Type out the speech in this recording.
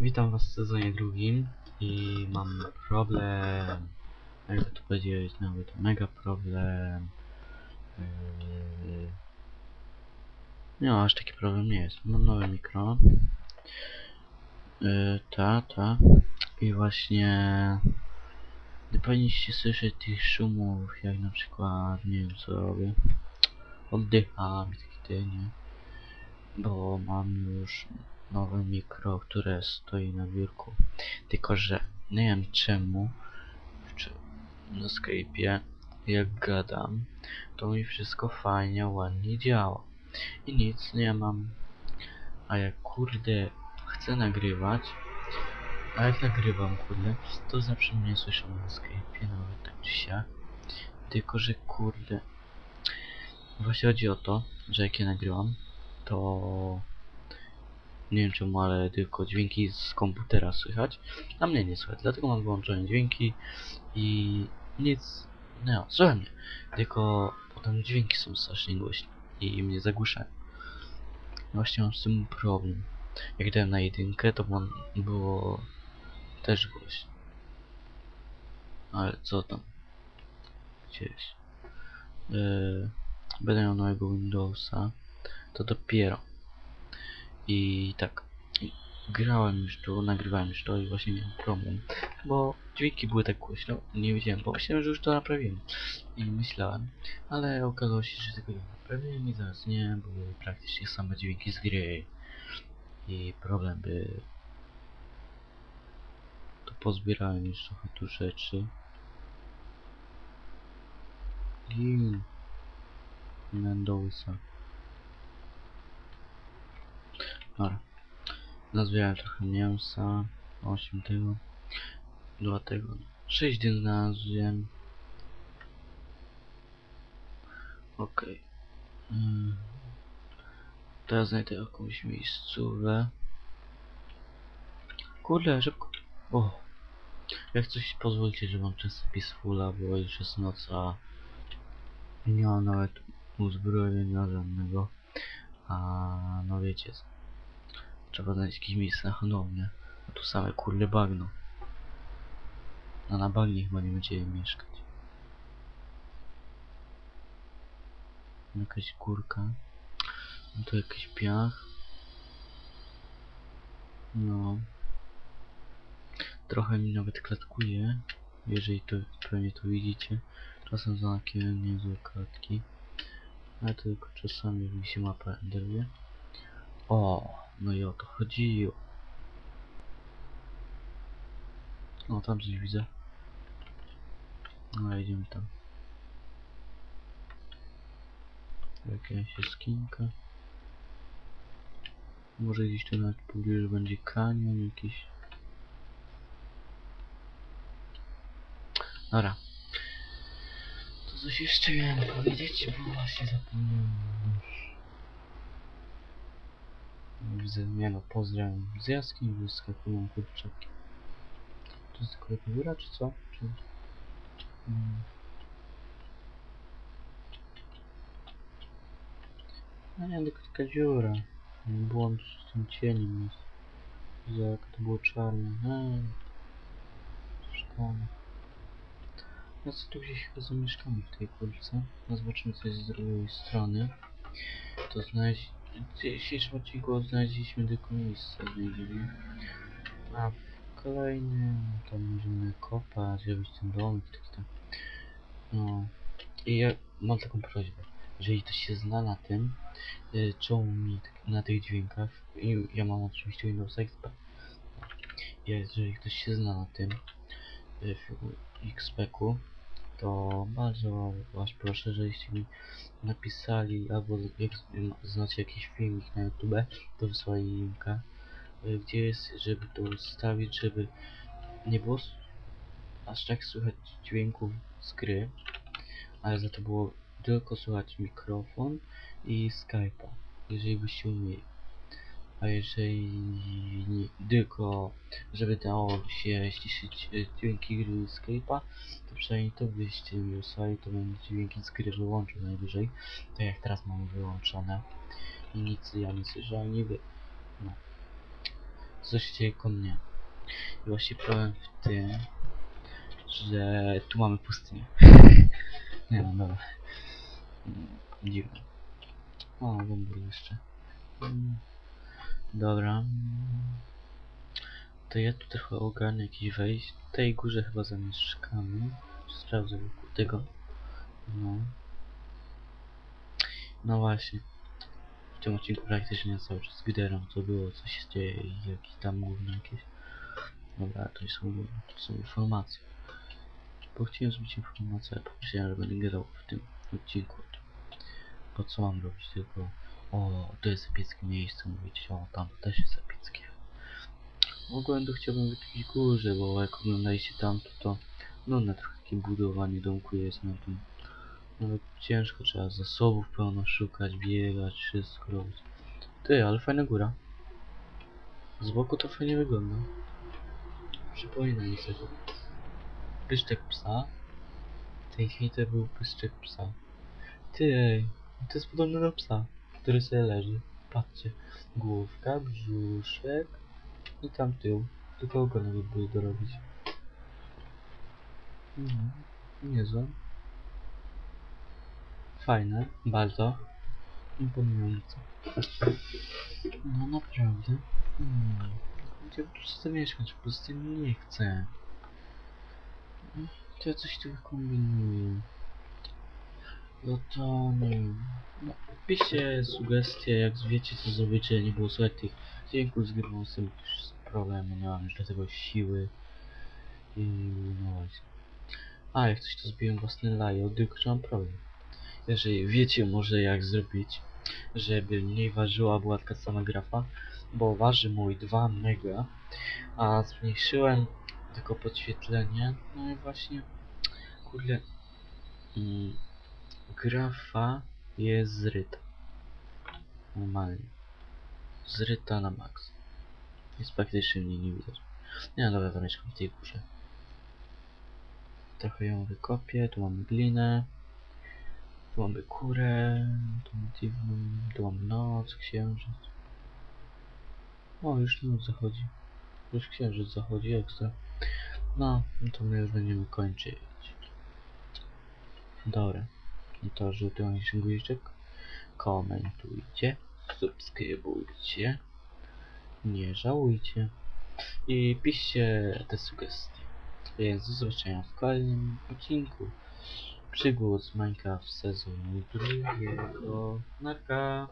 Witam was w sezonie drugim i mam problem, jakby to powiedzieć, nawet mega problem. Yy... Nie, aż taki problem nie jest. Mam nowe mikro. Yy, ta, ta. I właśnie nie powinniście słyszeć tych szumów, jak na przykład, nie wiem co robię. Oddycham i takie nie? Bo mam już nowe mikro, które stoi na biurku. Tylko, że nie wiem czemu na Skype'ie jak gadam, to mi wszystko fajnie, ładnie działa. I nic nie mam. A jak kurde chcę nagrywać, a jak nagrywam kurde, to zawsze mnie słyszą na Skype'ie, nawet tak czy siak. Tylko, że kurde Właśnie chodzi o to, że jak ja nagrywam, to nie wiem czemu, ale tylko dźwięki z komputera słychać, a mnie nie słychać, dlatego mam wyłączone dźwięki i nic, no, słychać mnie, tylko potem dźwięki są strasznie głośne i mnie zagłuszają. Właśnie mam z tym problem. Jak dałem na jedynkę, to on było też głośno. Ale co tam? Gdzieś. Yy, będę miał nowego Windowsa, to dopiero. I tak, i grałem już tu, nagrywałem już to i właśnie miałem problem, bo dźwięki były tak głośno, nie wiedziałem, bo myślałem, że już to naprawiłem. I myślałem, ale okazało się, że tego nie naprawiłem i zaraz nie, były praktycznie same dźwięki z gry. I problem by... To pozbierałem już trochę tu rzeczy. Gin. Mendoza. Dobra. Nazbierałem trochę mięsa. 8 tego. Dlatego 6 dni znalazłem. Okej. Mm. Teraz znajdę jakąś miejscówę. Kurde, szybko. O. Jak coś pozwólcie, że mam czas peacefula, bo już jest noc, a nie mam nawet uzbrojenia żadnego. A no wiecie, trzeba znaleźć jakieś miejsce na. A tu same kurde bagno. A na bagnie chyba nie będziemy mieszkać. Jakaś górka. No to jakiś piach. No. Trochę mi nawet klatkuje. Jeżeli to pewnie to widzicie. Czasem za takie niezłe klatki. Ale tylko czasami mi się mapa enderuje. O, no i o to chodziło. O, tam coś widzę. No, idziemy tam. Jakaś skinka. Może gdzieś tu nawet pobliżu będzie kanion jakiś. Dobra. To coś jeszcze miałem powiedzieć, bo właśnie zapomniałem. Widzę, nie no, pozdrawiam z jaskini, wyskakują kurczaki. To jest tylko góra, czy co? Czy... Hmm. No nie, tylko taka dziura. Błąd z tym cieniem jest. Jak to było czarne. Eee. Szkoda. Ja co tu gdzieś chyba zamieszkamy w tej kulce. No zobaczymy coś z drugiej strony. To znaleźć... W dzisiejszym odcinku znaleźliśmy tylko miejsce znajdziemy. A w kolejnym tam możemy kopać, robić ten domek, taki tam. No. I ja mam taką prośbę. Jeżeli ktoś się zna na tym, y, mi tak- na tych dźwiękach, i ja mam oczywiście Windows XP. Jeżeli ktoś się zna na tym, y, XP-ku, to bardzo was proszę, żebyście mi napisali, albo jak znacie jakiś filmik na YouTube, to wysłali linka, y, gdzie jest, żeby to ustawić, żeby nie było aż tak słychać dźwięków z gry, ale za to było tylko słychać mikrofon i Skype'a, jeżeli byście umieli. A jeżeli nie, tylko, żeby dało się ściszyć y, dźwięki gry Skype'a, przynajmniej to byście mi wysłali, to będzie dźwięki z gry wyłączył najwyżej. Tak jak teraz mam wyłączone. I nic ja nie słyszę, ani wy. No. co się dzieje ko mnie. I właśnie problem w tym, że tu mamy pustynię. Nie no, dobra. Mm, Dziwne. O, wąbór jeszcze. Mm, Dobra. To ja tu trochę ogarnę jakiś wejść. W tej górze chyba zamieszkamy. Sprawdzę tego. No. No właśnie. W tym odcinku praktycznie cały czas gderam co było, co się dzieje i jakieś tam główne jakieś. Dobra, to są, to są informacje. Bo chciałem zrobić informację, ale pomyślałem, że będę gadał w tym odcinku o tym. Po co mam robić tylko o, to jest epickie miejsce, mówić o, tam też jest epickie. Ogółem to chciałbym w jakiejś górze, bo jak oglądaliście tam, to to nudne trochę takie budowanie domku jest na tym. Nawet ciężko, trzeba zasobów pełno szukać, biegać, wszystko robić. Ty, ale fajna góra. Z boku to fajnie wygląda. Przypomina mi sobie. Pyszczek psa. Ten hater był pyszczek psa. Ty, ej, to jest podobne do psa, który sobie leży. Patrzcie. Główka, brzuszek i tam tył. Tylko ogonek by dorobić. Mhm, niezłe. Fajne, bardzo. Imponujące. No naprawdę. Hmm. Po prostu chcę mieszkać, po prostu nie chcę. To ja coś tu kombinuję. No to nie wiem. No, piszcie sugestie, jak wiecie co zrobić, żeby nie było słychać tych dźwięków z gry, bo z tym już problemy, nie mam już do tego siły. I no właśnie. A, jak coś to zbiłem własny layout, tylko mam problem. Jeżeli wiecie może jak zrobić, żeby mniej ważyła była taka sama grafa, bo waży mój 2 mega, a zmniejszyłem tylko podświetlenie, no i właśnie, kurde, mm, grafa jest zryta. Normalnie. Zryta na maks. Jest praktycznie mnie nie widać. Nie, no dobra, zamieszkam w tej górze. Trochę ją wykopię, tu mamy glinę. Tu mamy kurę, tu mamy dziwną, tu mamy noc, księżyc. O, już noc zachodzi. Już księżyc zachodzi, ekstra. No, no to my już będziemy kończyć. Dobra. No to żółty się guziczek. Komentujcie. Subskrybujcie. Nie żałujcie. I piszcie te sugestie. Więc do zobaczenia w kolejnym odcinku. Przygód z Minecraft sezonu drugiego. Narka.